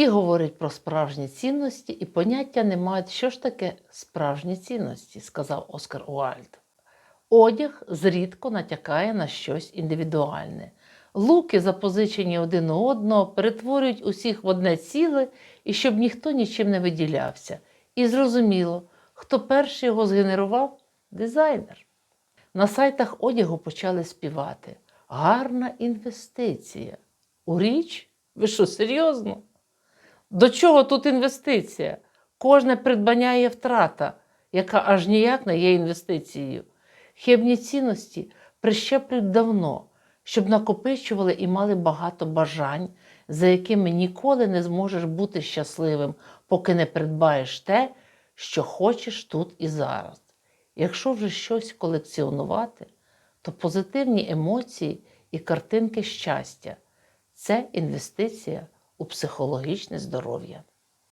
Всі говорять про справжні цінності і поняття не мають, що ж таке справжні цінності, сказав Оскар Уальд. Одяг зрідко натякає на щось індивідуальне. Луки, запозичені один у одного, перетворюють усіх в одне ціле і щоб ніхто нічим не виділявся. І зрозуміло, хто перший його згенерував дизайнер. На сайтах одягу почали співати. Гарна інвестиція. У річ? Ви що, серйозно? До чого тут інвестиція? Кожне придбання є втрата, яка аж ніяк не є інвестицією. Хибні цінності прищеплюють давно, щоб накопичували і мали багато бажань, за якими ніколи не зможеш бути щасливим, поки не придбаєш те, що хочеш тут і зараз. Якщо вже щось колекціонувати, то позитивні емоції і картинки щастя це інвестиція у психологічне здоров'я.